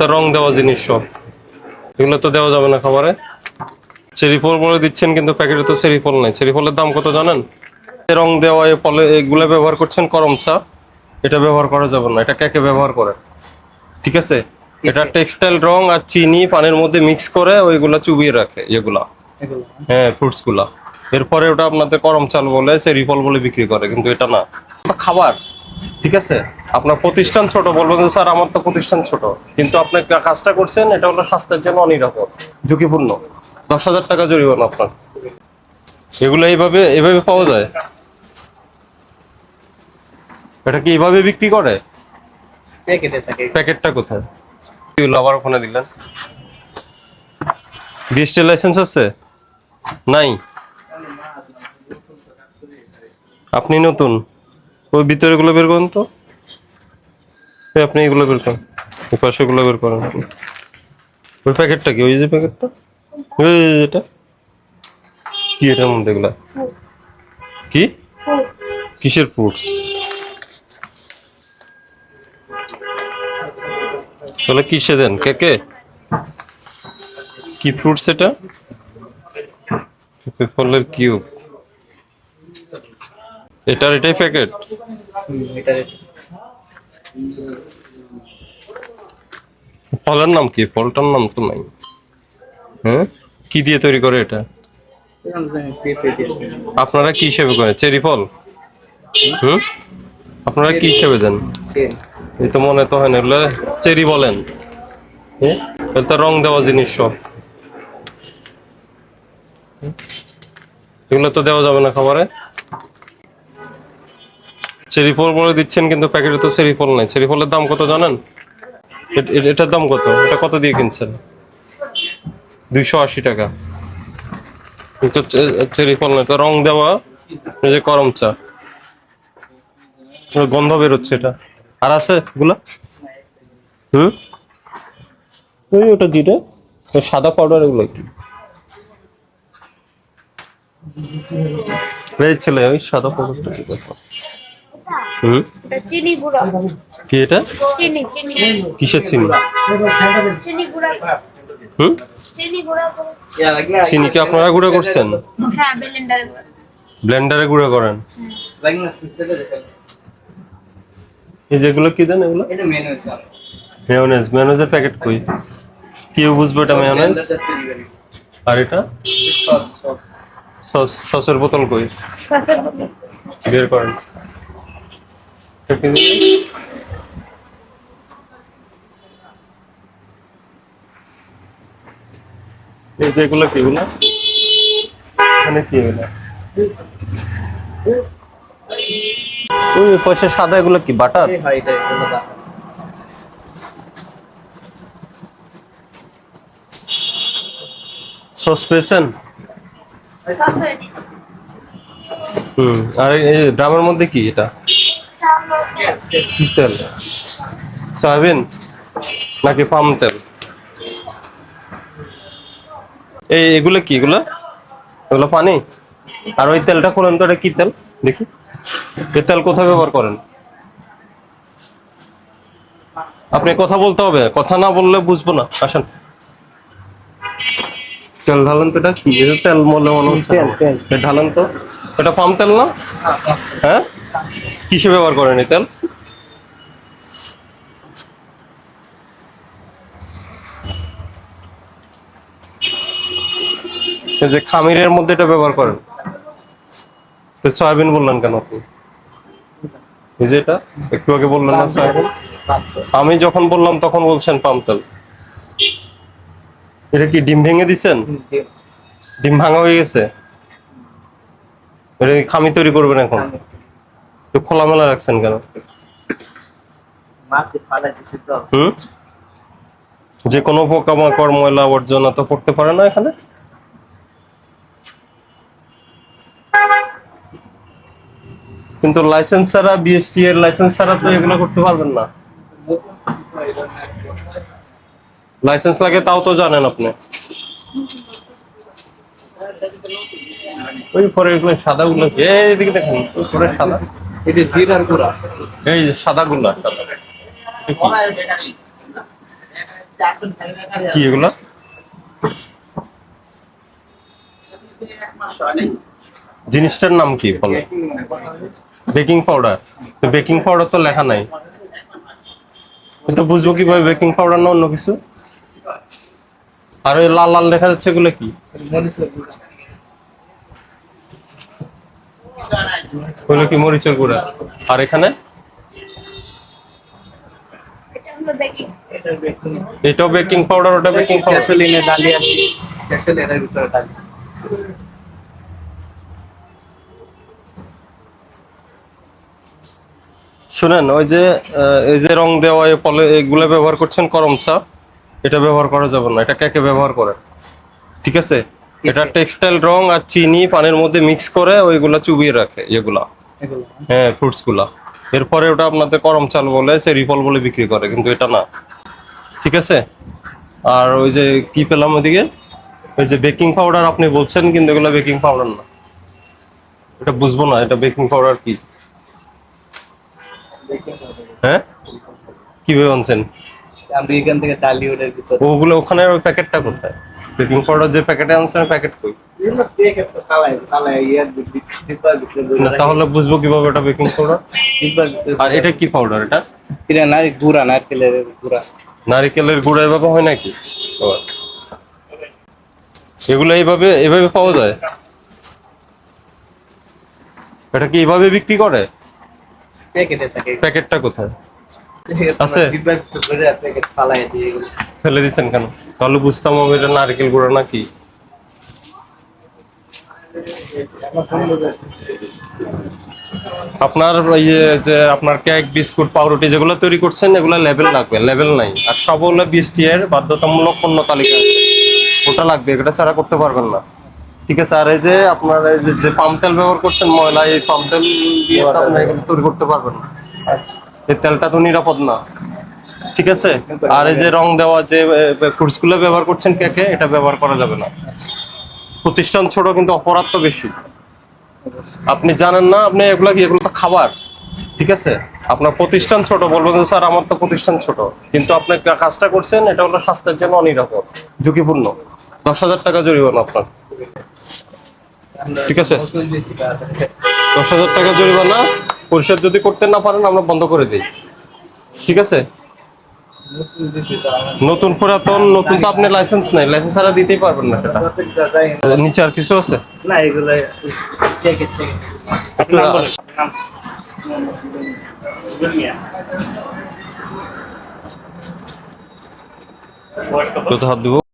তো রং দেওয়া জিনিস সব। এগুলো তো দেওয়া যাবে না খাবারে। চেরি ফল বলে দিচ্ছেন, কিন্তু প্যাকেটে তো চেরি ফল নাই। চেরি ফলের দাম কত জানেন? রং দেওয়া এই ফলে এগুলো ব্যবহার করছেন করম চা এটা ব্যবহার করা যাবে না, এটা কেকে ব্যবহার করে? ঠিক আছে? এটা টেক্সটাইল রং আর চিনি পানির মধ্যে মিক্স করে ওইগুলা চুবিয়ে রাখে, এগুলা। হ্যাঁ ফ্রুটসগুলা এরপরে ওটা আপনাদের করম চাল বলে, চেরি ফল বলে বিক্রি করে, কিন্তু এটা না। খাবার। ঠিক আছে? আপনার প্রতিষ্ঠান ছোট বলবেন স্যার আমার তো প্রতিষ্ঠান ছোট। কিন্তু আপনি কাজটা করছেন এটা হলো স্বাস্থ্যের জন্য অনিরাপদ ঝুঁকিপূর্ণ। দশ হাজার টাকা জরিমানা আপনার। এগুলো এইভাবে এভাবে পাওয়া যায়? এটা কি এইভাবে বিক্রি করে? প্যাকেটটা কোথায়? আবার ওখানে দিলেন। বিএসটি লাইসেন্স আছে? নাই? আপনি নতুন? ওই ভিতরে গুলো বের করুন তো। আপনি এগুলো বের করেন। ওই পাশে গুলো বের করেন। ওই প্যাকেটটা কি? ওই যে প্যাকেটটা? ওই এটা কি এটার মধ্যে এগুলা? কি? কিসের ফ্রুটস? তাহলে কিসে দেন? কে কে? কি ফ্রুটস এটা? ফলের কিউব। এটার এটাই প্যাকেট ফলের নাম কি? ফলটার নাম তো নাই। হ্যাঁ? কি দিয়ে তৈরি করে এটা? আপনারা কি হিসেবে করেন? চেরি ফল? হুম? আপনারা কি হিসেবে দেন? এই তো মনে তো হয় না, এগুলো চেরি বলেন। হ্যাঁ? তো রং দেওয়া জিনিস সব। এগুলো তো দেওয়া যাবে না খাবারে? চেরি ফল বলে দিচ্ছেন কিন্তু প্যাকেটে তো চেরি ফল নাই। চেরি ফলের দাম কত জানেন? এটার দাম কত? এটা কত দিয়ে কিনছেন? দুইশো আশি টাকা। কিন্তু চেরি ফল নাই তো রং দেওয়া এই যে করম চা। গন্ধ বেরোচ্ছে এটা। আর আছে এগুলা? হুম? ওই ওটা দিটা সাদা পাউডার এগুলো। কি এই ছেলে ওই সাদা পাউডারটা হুম। চিনি গুঁড়ো। কি এটা? চিনি চিনি। কিসের চিনি? চিনি গুঁড়া। হুম? চিনি গুঁড়া কি আপনারা গুঁড়ো করছেন? হ্যাঁ ব্লেন্ডারে ব্লেন্ডারে গুঁড়ো করেন। এই যেগুলো কি দেন এগুলো? এটা মেয়োনেজ। মেয়োনেজের প্যাকেট কই? কি বুঝব এটা মেয়োনেজ? আর এটা? Sauce sauce. সস সসের বোতল কই? সসের বোতল। বের করেন? এই যে এগুলো কি এগুলো? এখানে কি এগুলো? ওই পাশে সাদা এগুলো কি বাটার? সস পেয়েছেন হুম আর এই ড্রামের মধ্যে কি এটা। কি তেল। সয়াবিন নাকি পাম তেল? এই এগুলো কি এগুলো? এগুলো পানি? আর ওই তেলটা খোলেন তো এটা কি তেল? দেখি। এই তেল কোথায় ব্যবহার করেন? আপনি কথা বলতে হবে কথা না বললে বুঝব না। আসেন। তেল ঢালেন তো এটা কি? এটা তেল মনে মনে হচ্ছে। ঢালেন তো। এটা পাম তেল না? হ্যাঁ? কিসে ব্যবহার করেন এই তেল? যে খামিরের মধ্যে এটা ব্যবহার করেন। তো সয়াবিন বললেন কেন আপনি? এই যে এটা একটু আগে বললেন না সয়াবিন? আমি যখন বললাম তখন বলছেন পাম তেল। এটা কি ডিম ভেঙে দিচ্ছেন? ডিম। ভাঙা হয়ে গেছে? এটা কি খামি তৈরি করবেন এখন? একটু খোলামেলা রাখছেন কেন? তো। হুম? যে কোনো পোকামাকড় ময়লা আবর্জনা তো করতে পারে না এখানে? কিন্তু লাইসেন্স ছাড়া বিএসটি এর লাইসেন্স ছাড়া তো এগুলো করতে পারবেন না। লাইসেন্স লাগে তাও তো জানেন আপনি। ওই পরে এগুলো সাদা গুলো এইদিকে দেখেন উপরে সাদা। জিরার গুঁড়া। এই সাদা কি? এগুলা? জিনিসটার নাম কি বলো? Baking powder. বেকিং পাউডার তো লেখা নাই। তো বুঝব কীভাবে বেকিং পাউডার না অন্য কিছু? আর ওই লাল লাল দেখা যাচ্ছে এগুলো কি? ওগুলো কি মরিচের গুঁড়া। আর এখানে? এটা বেকিং এটাও বেকিং পাউডার ওটা বেকিং পাউডার ক্যাসোলিনে ডালি আছে ক্যাসোলিনের ভিতরে ডালি শুনেন ওই যে এই যে রং দেওয়া এই পলে এগুলো ব্যবহার করছেন করম চা এটা ব্যবহার করা যাবে না। এটা কেকে ব্যবহার করে ঠিক আছে? এটা টেক্সটাইল রং আর চিনি পানির মধ্যে মিক্স করে ওইগুলা চুবিয়ে রাখে এগুলা। হ্যাঁ ফ্রুটসগুলা। এরপরে ওটা আপনাদের করম চাল বলে সে ফল বলে বিক্রি করে কিন্তু এটা না। ঠিক আছে? আর ওই যে কি পেলাম ওইদিকে ওই যে বেকিং পাউডার আপনি বলছেন কিন্তু এগুলো বেকিং পাউডার না। এটা বুঝব না এটা বেকিং পাউডার কি? হ্যাঁ? কীভাবে আনছেন? থেকে ওগুলো ওখানে ওই প্যাকেটটা কোথায়? বেকিং পাউডার যে প্যাকেটে আনছেন প্যাকেট কই? না, তাহলে বুঝব কীভাবে এটা বেকিং পাউডার আর এটা কি পাউডার এটা? এটা না গুড়া নারকেলের গুড়া। নারিকেলের গুঁড়া এভাবে হয় নাকি? এগুলো এইভাবে এভাবে পাওয়া যায়? এটা কি এইভাবে বিক্রি করে? প্যাকেটে থাকে। প্যাকেটটা কোথায়? আছে? ফেলে দিচ্ছেন কেন? তাহলে বুঝতাম আমি এটা নারকেল গুঁড়া নাকি। আপনার ওই যে আপনার কেক বিস্কুট পাউরুটি যেগুলো তৈরি করছেন এগুলো লেভেল লাগবে লেভেল নাই। আর সব হলো বিএসটি এর বাধ্যতামূলক পণ্য তালিকা আছে। ওটা লাগবে এটা ছাড়া করতে পারবেন না। ঠিক আছে আর এই যে আপনার এই যে- যে পাম তেল ব্যবহার করছেন ময়লা এই পাম তেল দিয়ে আপনি এগুলো তৈরি করতে পারবেন না। এই তেলটা তো নিরাপদ না। ঠিক আছে? আর এই যে রং দেওয়া যে ফ্রুটসগুলো ব্যবহার করছেন কেকে এটা ব্যবহার করা যাবে না। প্রতিষ্ঠান ছোট কিন্তু অপরাধ তো বেশি। আপনি জানেন না, আপনি এগুলা কি, এগুলো তো খাবার। ঠিক আছে? আপনার প্রতিষ্ঠান ছোট বলব যে, স্যার, আমার তো প্রতিষ্ঠান ছোট। কিন্তু আপনি কা- কাজটা করছেন, এটা হলো স্বাস্থ্যের জন্য অনিরাপদ, ঝুঁকিপূর্ণ। দশ হাজার টাকা জরিমানা আপনার। ঠিক আছে। দশ হাজার টাকা জরিমানা, পরিশোধ যদি করতে না পারেন, আমরা বন্ধ করে দিই। ঠিক আছে? নতুন পুরাতন নতুন তো আপনি লাইসেন্স নাই। লাইসেন্স আর দিতেই পারবেন না সেটা। নিচে আর কিছু আছে? না এগুলো হাত দিব?